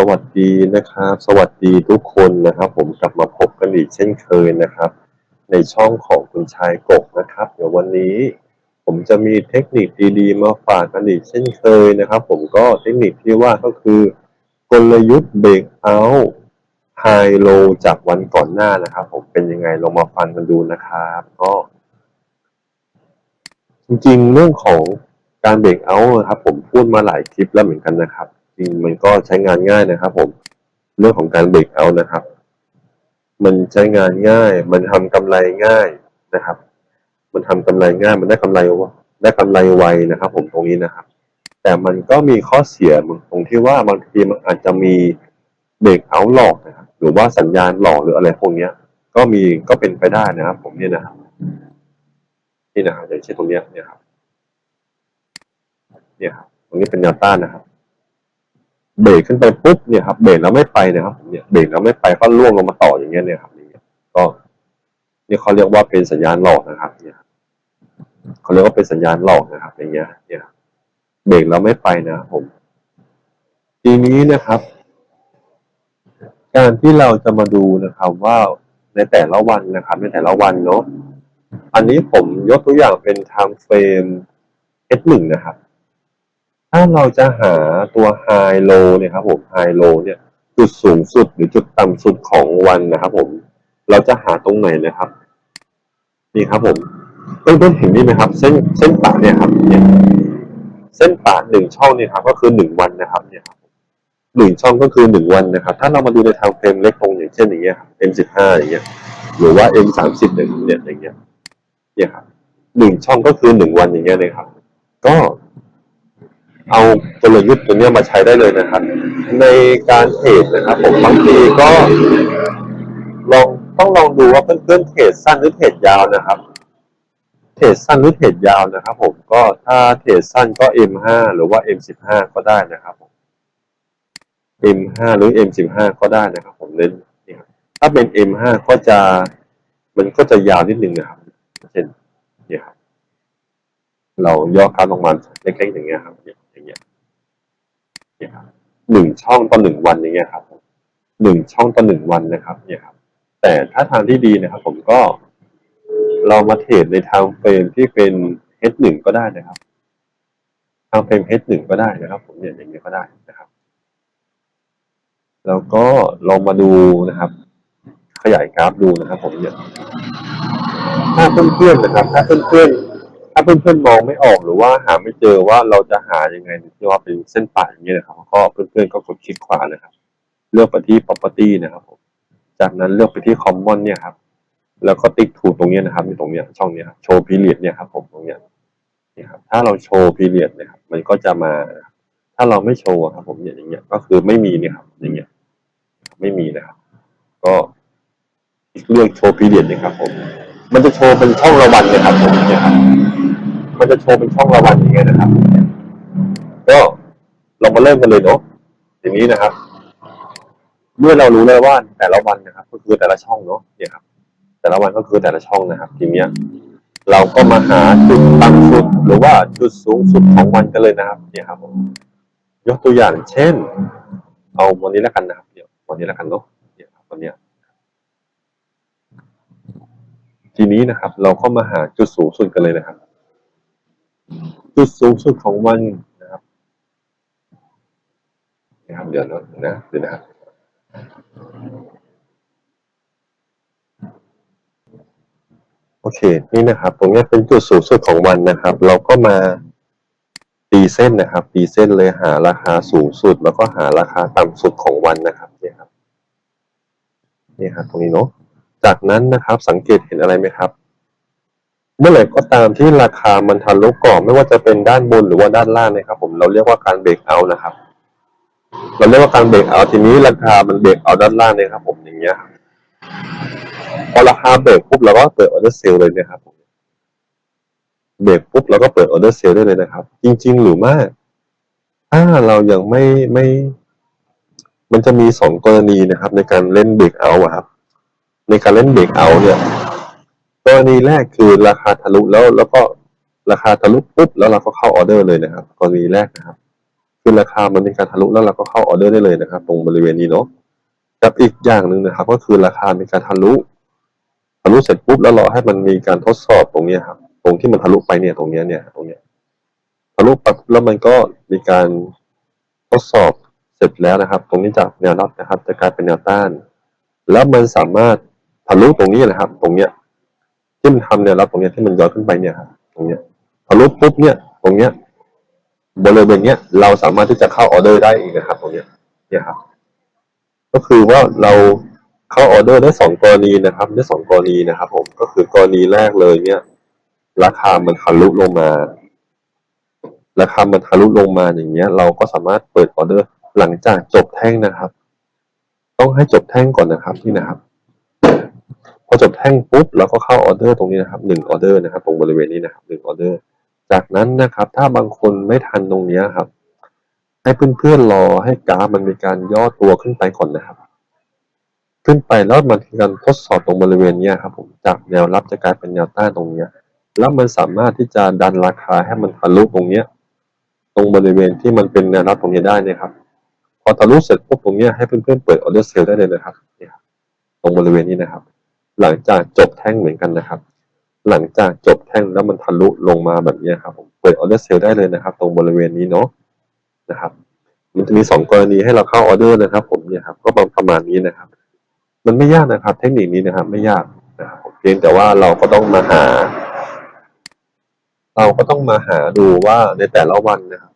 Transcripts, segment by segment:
สวัสดีนะครับ สวัสดีทุกคนนะครับ ผมกลับมาพบกันอีกเช่นเคยนะครับ ในช่องของคุณชายกบนะครับ เดี๋ยววันนี้ ผมจะมีเทคนิคดีๆ มาฝากกันอีกเช่นเคยนะครับ ผมก็เทคนิคที่ว่าก็คือกลยุทธ์เบรกเอาท์ไฮโลจากวันก่อนหน้านะครับ ผมเป็นยังไงลองมาฟังกันดูนะครับก็จริงๆ เรื่องของการเบรกเอาท์นะครับ ผมพูดมาหลายคลิปแล้วเหมือนกันนะครับ จริงมันก็ใช้งานง่ายนะครับ ผม เรื่องของการเบรกเอานะครับ มันใช้งานง่าย มันทำกำไรง่ายนะครับ มันทำกำไรง่าย มันได้กำไรวะได้กำไรไวนะครับ ผมตรงนี้นะครับ แต่มันก็มีข้อเสียตรงที่ว่าบางทีมันอาจจะมีเบรกเอาหลอกนะครับ หรือว่าสัญญาณหลอกหรืออะไรพวกเนี้ย ก็มีก็เป็นไปได้นะครับ ผมเนี่ยนะครับนี่นะครับอย่างเช่นตรงเนี้ยเนี่ยครับเนี่ยครับตรงนี้เป็นแนวต้านนะครับ เบรกขึ้นไปปุ๊บเนี่ยครับเบรกแล้วไม่ไปนะครับ เนี่ยเบรกแล้วไม่ไปก็ล่วงลงมาต่ออย่างเงี้ยเนี่ยครับอย่างเงี้ยก็นี่เขาเรียกว่าเป็นสัญญาณหลอกนะครับ เนี่ยเขาเรียกว่าเป็นสัญญาณหลอกนะครับ อย่างเงี้ย เนี่ยเบรกแล้วไม่ไปนะครับผม ทีนี้นะครับ การที่เราจะมาดูนะครับว่าในแต่ละวันนะครับ ในแต่ละวันเนาะอันนี้ผมยกตัวอย่างเป็น time frame S1 นะครับ ถ้าเราจะหาตัว high low เนี่ยครับผม high low เนี่ยจุดสูงสุดหรือจุดต่ำสุดของวันนะครับผม เราจะหาตรงไหนนะครับ นี่ครับผมเพื่อนๆเห็นนี่ไหมครับ เส้นเส้นป่าเนี่ยครับเนี่ยเส้นป่าหนึ่งช่องเนี่ยครับ ก็คือหนึ่งวันนะครับ เนี่ยครับหนึ่งช่องก็คือหนึ่งวันนะครับ ถ้าเรามาดูในทางเฟรมเล็กตรงอย่างเช่นอย่างเงี้ยครับ M15 อย่างเงี้ย หรือว่า M30 อย่างเงี้ยอย่างเงี้ย เนี่ยครับหนึ่งช่องก็คือหนึ่งวันอย่างเงี้ยเลยครับ ก็ เอากลยุทธ์ตัวเนี้ยมาใช้ได้เลยนะครับ ในการเทรดนะครับ ผมบางทีก็ลองต้องลองดูว่าเพื่อนๆเทรดสั้นหรือเทรดยาวนะครับเทรดสั้นหรือเทรดยาวนะครับ ผมก็ถ้าเทรดสั้นก็ M5 หรือว่า M15 ก็ได้นะครับผม M5 หรือ M15 ก็ได้นะครับ ผมเล่นนี่ครับถ้าเป็น M5 ก็จะมันก็จะยาวนิดนึงนะครับ เช่นเนี่ยครับ เราย่อกาลงมาเล็กๆอย่างเงี้ยครับเนี่ยอย่างเงี้ยเนี่ยครับ หนึ่งช่องต่อหนึ่งวันอย่างเงี้ยครับหนึ่งช่องต่อหนึ่งวันนะครับ เนี่ยครับ แต่ถ้าทางที่ดีนะครับ ผมก็ เรามาเทรดในทางเฟรมที่เป็น H1 ก็ได้นะครับ ทางเฟรม H1 ก็ได้นะครับ ผมเนี่ยอย่างเงี้ยก็ได้นะครับ แล้วก็ลองมาดูนะครับ ขยายกราฟดูนะครับ ผมเนี่ยถ้าเพื่อนๆนะครับ ถ้าเพื่อนๆ ถ้าเพื่อนๆมองไม่ออกหรือว่าหาไม่เจอว่าเราจะหายังไงที่ว่าเป็นเส้นป่าอย่างเงี้นะครับ ก็เพื่อนๆก็กดคลิกขวานะครับ เลือกไปที่ property นะครับผมจากนั้นเลือกไปที่ common เนี่ยครับ แล้วก็ติ๊กถูกตรงนี้นะครับตรงเนี้ยช่องเนี้ยโชว์ period เนี่ยครับผมตรงเนี้ยนี่ครับถ้าเราโชว์ period นะครับมันก็จะมาถ้าเราไม่โชว์ครับ ผมเนี่ยอย่างเงี้ยก็คือไม่มีเนี่ยครับอย่างเงี้ยไม่มีนะครับ ก็เลือกโชว์ period เนี่ยครับผม มันจะโชว์เป็นช่องระวันเลยครับผมเนี่ยครับ มันจะโชว์เป็นช่องระวันอย่างเงี้ยนะครับ ก็เรามาเริ่มกันเลยเนาะอย่างนี้นะครับ เมื่อเรารู้แล้วว่าแต่ละวันนะครับ ก็คือแต่ละช่องเนาะเนี่ยครับ แต่ละวันก็คือแต่ละช่องนะครับ ทีเนี้ยเราก็มาหาจุดต่ำสุดหรือว่าจุดสูงสุดของวันกันเลยนะครับ เนี่ยครับผมยกตัวอย่างเช่น เอาวันนี้แล้วกันนะครับเดี๋ยววันนี้แล้วกันเนาะเนี่ยครับวันเนี้ยทีนี้นะครับ เราก็มาหาจุดสูงสุดกันเลยนะครับ จุดสูงสุดของวันนะครับนะครับเดี๋ยวนะนะเดี๋ยวนะครับโอเค นี่นะครับ ตรงนี้เป็นจุดสูงสุดของวันนะครับ เราก็มาตีเส้นนะครับ ตีเส้นเลยหาราคาสูงสุด แล้วก็หาราคาต่ำสุดของวันนะครับเนี่ยครับนี่ครับตรงนี้เนาะจากนั้นนะครับ สังเกตเห็นอะไรไหมครับ เมื่อไหร่ก็ตามที่ราคามันทะลุกรอบไม่ว่าจะเป็นด้านบนหรือว่าด้านล่างนะครับ ผมเราเรียกว่าการเบรกเอาท์นะครับ เราเรียกว่าการเบรกเอาท์ทีนี้ราคามันเบรกเอาท์ด้านล่างนี่ยครับ ผมอย่างเงี้ยพอราคาเบรกปุ๊บเราก็เปิดออเดอร์เซลเลยนะครับผมเบรกปุ๊บเราก็เปิดออเดอร์เซลได้เลยนะครับ จริง ๆ หรือไม่ถ้าเรายังไม่ไม่ มันจะมีสองกรณีนะครับ ในการเล่นเบรกเอาท์ครับ ในการเล่นเบรกเอาท์เนี่ย กรณีแรกคือราคาทะลุแล้วแล้วก็ราคาทะลุปุ๊บแล้วเราก็เข้าออเดอร์เลยนะครับกรณีแรกนะครับ คือราคามันมีการทะลุแล้วเราก็เข้าออเดอร์ได้เลยนะครับ ตรงบริเวณนี้เนาะกับอีกอย่างหนึ่งนะครับ ก็คือราคามีการทะลุทะลุเสร็จปุ๊บแล้วรอให้มันมีการทดสอบตรงเนี้ครับ ตรงที่มันทะลุไปเนี่ยตรงเนี้ยเนี่ย ตรงเนี้ยทะลุปั๊บแล้วมันก็มีการทดสอบเสร็จแล้วนะครับ ตรงนี้จากแนวรับนะครับ จะกลายเป็นแนวต้าน แล้วมันสามารถทะลุตรงนี้นะครับ ตรงเนี้ย ที่มันทำแนวรับตรงเนี้ยที่มันย้อนขึ้นไปเนี่ยครับตรงเนี้ยทะลุปุ๊บเนี่ย ตรงเนี้ยบริเวณเนี้ยเราสามารถที่จะเข้าออเดอร์ได้อีกนะครับ ตรงเนี้ยเนี่ยครับ ก็คือว่าเราเข้าออเดอร์ได้สองกรณีนะครับ ได้สองกรณีนะครับ ผมก็คือกรณีแรกเลยเนี่ย ราคามันทะลุลงมา ราคามันทะลุลงมาอย่างเงี้ย เราก็สามารถเปิดออเดอร์หลังจากจบแท่งนะครับ ต้องให้จบแท่งก่อนนะครับ นี่นะครับ พอจบแท่งปุ๊บเราก็เข้าออเดอร์ตรงนี้นะครับหนึ่งออเดอร์นะครับ ตรงบริเวณนี้นะครับหนึ่งออเดอร์จากนั้นนะครับ ถ้าบางคนไม่ทันตรงนี้ครับ ให้เพื่อนๆรอให้กราฟมันมีการย่อตัวขึ้นไปก่อนนะครับ ขึ้นไปแล้วมันมีการทดสอบตรงบริเวณนี้ครับ ผมจากแนวรับจะกลายเป็นแนวต้านตรงนี้แล้วมันสามารถที่จะดันราคาให้มันทะลุตรงเนี้ย ตรงบริเวณที่มันเป็นแนวรับตรงนี้ได้นยครับ พอทะลุเสร็จปุ๊บตรงเนี้ยให้เพื่อนๆเปิดออเดอร์เซลได้เลยนะครับเนี่ยครับตรงบริเวณนี้นะครับ หลังจากจบแท่งเหมือนกันนะครับ หลังจากจบแท่งแล้วมันทะลุลงมาแบบนี้ครับผมเปิดออเดอร์เซลได้เลยนะครับ ตรงบริเวณนี้เนาะนะครับ มันจะมีสองกรณีให้เราเข้าออเดอร์นะครับ ผมเนี่ยครับก็ประมาณนี้นะครับ มันไม่ยากนะครับ เทคนิคนี้นะครับ ไม่ยากนะครับเพียงแต่ว่าเราก็ต้องมาหา เราก็ต้องมาหาดูว่าในแต่ละวันนะครับ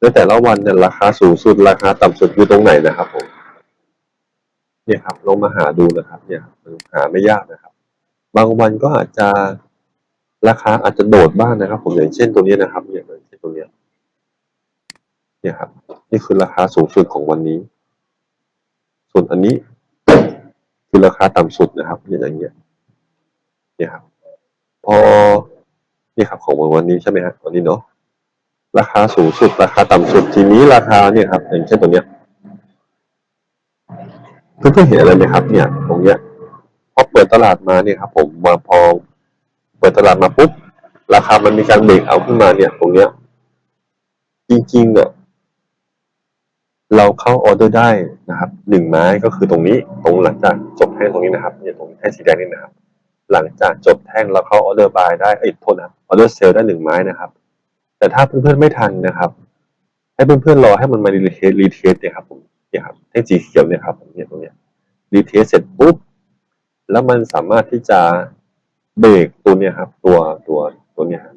ในแต่ละวันเนี่ยราคาสูงสุดราคาต่ำสุดอยู่ตรงไหนนะครับผม เนี่ยครับลองมาหาดูนะครับ เนี่ยมันหาไม่ยากนะครับ บางวันก็อาจจะราคาอาจจะโดดบ้างนะครับ ผมอย่างเช่นตัวนี้นะครับอย่างเช่นตัวเนี้ยเนี่ยครับ นี่คือราคาสูงสุดของวันนี้ ส่วนอันนี้คือราคาต่ำสุดนะครับอย่างเงี้ยเนี่ยครับ พอนี่ครับของวันนี้ใช่ไหมครับวันนี้เนาะราคาสูงสุด ราคาต่ำสุดทีนี้ราคาเนี่ยครับอย่างเช่นตัวเนี้ย เพื่อนๆเห็นอะไรไหมครับ เนี่ย ตรงเนี้ยพอเปิดตลาดมาเนี่ยครับ ผมมาพอเปิดตลาดมาปุ๊บราคามันมีการเบรกเอาขึ้นมาเนี่ย ตรงเนี้ย จริงๆเนี่ยเราเข้าออเดอร์ได้นะครับหนึ่งไม้ก็คือตรงนี้ ตรงหลังจากจบแท่งตรงนี้นะครับเนี่ยตรงแท่งสีแดงนี่นะครับ หลังจากจบแท่งเราเข้าออเดอร์บายได้เอ้ยโทษนะออเดอร์เซลได้หนึ่งไม้นะครับ แต่ถ้าเพื่อนๆไม่ทันนะครับ ให้เพื่อนๆรอให้มันมารีเทสรีเทสเนี่ยครับผม เนี่ยครับแท่งสีเขียวเนี่ยครับเนี่ยตรงเนี้ยรีเทสเสร็จปุ๊บแล้วมันสามารถที่จะเบรกตัวเนี้ยครับ ตัวตัวตัวเนี้ยครับ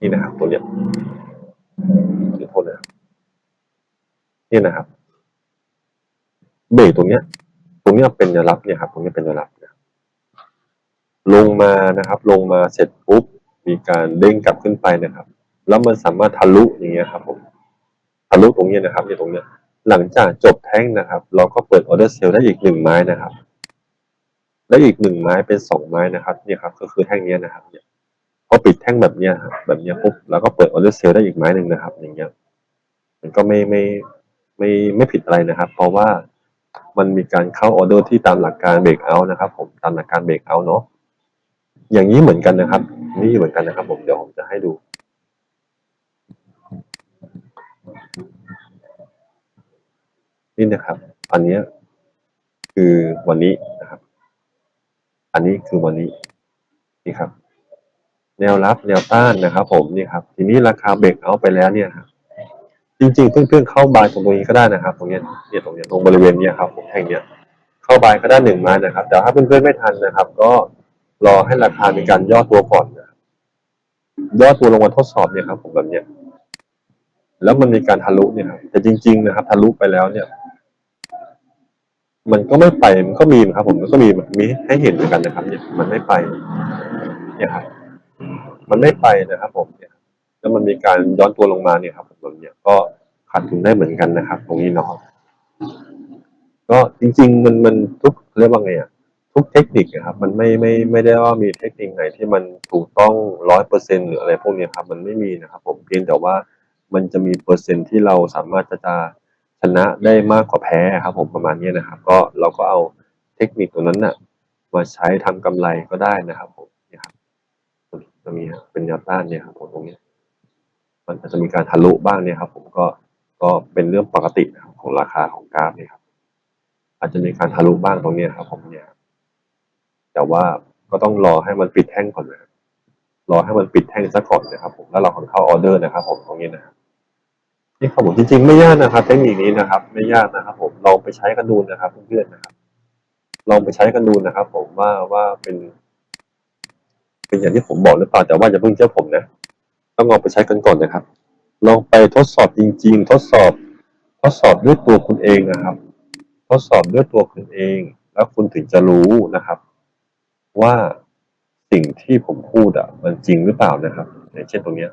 นี่นะครับตัวเนี้ยขอโทษนะครับนี่นะครับเบรกตรงเนี้ย ตรงเนี้ยเป็นแนวรับเนี่ยครับ ตรงเนี้ยเป็นแนวรับนะครับลงมานะครับ ลงมาเสร็จปุ๊บมีการเด้งกลับขึ้นไปนะครับ แล้วมันสามารถทะลุอย่างเงี้ยครับผมทะลุตรงเนี้ยนะครับเนี่ยตรงเนี้ยหลังจากจบแท่งนะครับ เราก็เปิดออเดอร์เซลได้อีกหนึ่งไม้นะครับ และอีกหนึ่งไม้เป็นสองไม้นะครับเนี่ยครับก็คือแท่งเนี้ยนะครับเนี่ยพอปิดแท่งแบบเนี้ยแบบเนี้ยปุ๊บเราก็เปิดออเดอร์เซลได้อีกไม้หนึ่งนะครับ อย่างเงี้ย มันก็ไม่ไม่ไม่ไม่ผิดอะไรนะครับ เพราะว่ามันมีการเข้าออเดอร์ที่ตามหลักการเบรกเอาท์นะครับ ผมตามหลักการเบรกเอาท์เนาะอย่างนี้เหมือนกันนะครับ นี่เหมือนกันนะครับ ผมเดี๋ยวผมจะให้ดู นี่นะครับ อันนี้คือวันนี้นะครับ อันนี้คือวันนี้นี่ครับ แนวรับแนวต้านนะครับ ผมนี่ครับ ทีนี้ราคาเบรกเอาไปแล้วเนี่ยครับจริงๆเพื่อนๆเข้าบายตรงตรงนี้ก็ได้นะครับ ตรงนี้เนี่ยตรงนี้ตรงบริเวณเนี้ยครับผมแท่งเนี้ยเข้าบายก็ได้หนึ่งไม้นะครับ แต่ถ้าเพื่อนๆไม่ทันนะครับ ก็รอให้ราคามีการย่อตัวก่อนนะย่อตัวลงมาทดสอบเนี่ยครับ ผมแบบเนี้ยแล้วมันมีการทะลุเนี่ยครับแต่จริง ๆ นะครับ ทะลุไปแล้วเนี่ย มันก็ไม่ไปมันก็มีครับ ผมมันก็มีมีให้เห็นเหมือนกันนะครับ เนี่ยมันไม่ไปเนี่ยครับมันไม่ไปนะครับ ผมเนี่ยแล้วมันมีการย้อนตัวลงมาเนี่ยครับผมตรงเนี้ยก็ขาดทุนได้เหมือนกันนะครับ ตรงนี้เนาะก็จริง ๆ มันมันทุกเรียกว่าไงอะทุกเทคนิคนะครับ มันไม่ไม่ไม่ได้ว่ามีเทคนิคไหนที่มันถูกต้องร้อยเปอร์เซ็นหรืออะไรพวกเนี้ยครับ มันไม่มีนะครับ ผมเพียงแต่ว่ามันจะมีเปอร์เซ็นต์ที่เราสามารถจะจะ นะได้มากกว่าแพ้ครับผมประมาณนี้นะครับ ก็เราก็เอาเทคนิคตรงนั้นน่ะมาใช้ทำกำไรก็ได้นะครับผมนี่ครับจะมีเป็นแนวต้านเนี่ยครับผมตรงนี้ มันอาจจะมีการทะลุบ้างเนี่ยครับ ผมก็ก็เป็นเรื่องปกติครับของราคาของกราฟเนี่ยครับ อาจจะมีการทะลุบ้างตรงนี้ครับ ผมเนี่ยแต่ว่าก็ต้องรอให้มันปิดแท่งก่อนนะครับรอให้มันปิดแท่งซะก่อนนะครับ ผมแล้วเราค่อยเข้าออเดอร์นะครับ ผมตรงนี้นะครับ นี่ครับผมจริงๆ ไม่ยากนะครับ เทคนิคนี้นะครับ ไม่ยากนะครับ ผมลองไปใช้กันดูนะครับเพื่อนๆนะครับ ลองไปใช้กันดูนะครับ ผมว่าว่าเป็น เป็นอย่างที่ผมบอกหรือเปล่าแต่ว่าอย่าเพิ่งเชื่อผมนะ ต้องลองไปใช้กันก่อนนะครับ ลองไปทดสอบจริง ๆ ทดสอบ ทดสอบด้วยตัวคุณเองนะครับ ทดสอบด้วยตัวคุณเอง แล้วคุณถึงจะรู้นะครับ ว่าสิ่งที่ผมพูดอะ มันจริงหรือเปล่านะครับอย่างเช่นตรงเนี้ย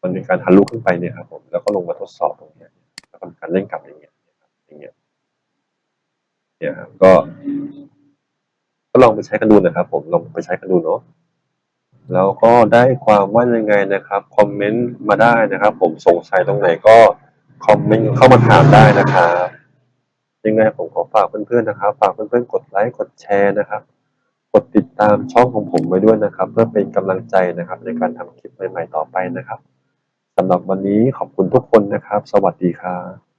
เนี่ยมันมีการทะลุขึ้นไปเนี่ยครับผมแล้วก็ลงมาทดสอบตรงเนี้ยแล้วก็การเล่นกลับอย่างเงี้ยอย่างเงี้ยเนี่ยครับก็ ก็ลองไปใช้กันดูนะครับ ผมลองไปใช้กันดูเนาะแล้วก็ได้ความว่ายังไงนะครับคอมเมนต์มาได้นะครับ ผมสงสัยตรงไหนก็คอมเมนต์เข้ามาถามได้นะครับยังไงผมขอฝากเพื่อนๆนะครับ ฝากเพื่อนๆกดไลค์กดแชร์นะครับ กดติดตามช่องของผมไว้ด้วยนะครับ เพื่อเป็นกำลังใจนะครับ ในการทำคลิปใหม่ๆต่อไปนะครับ สำหรับวันนี้ขอบคุณทุกคนนะครับ สวัสดีครับ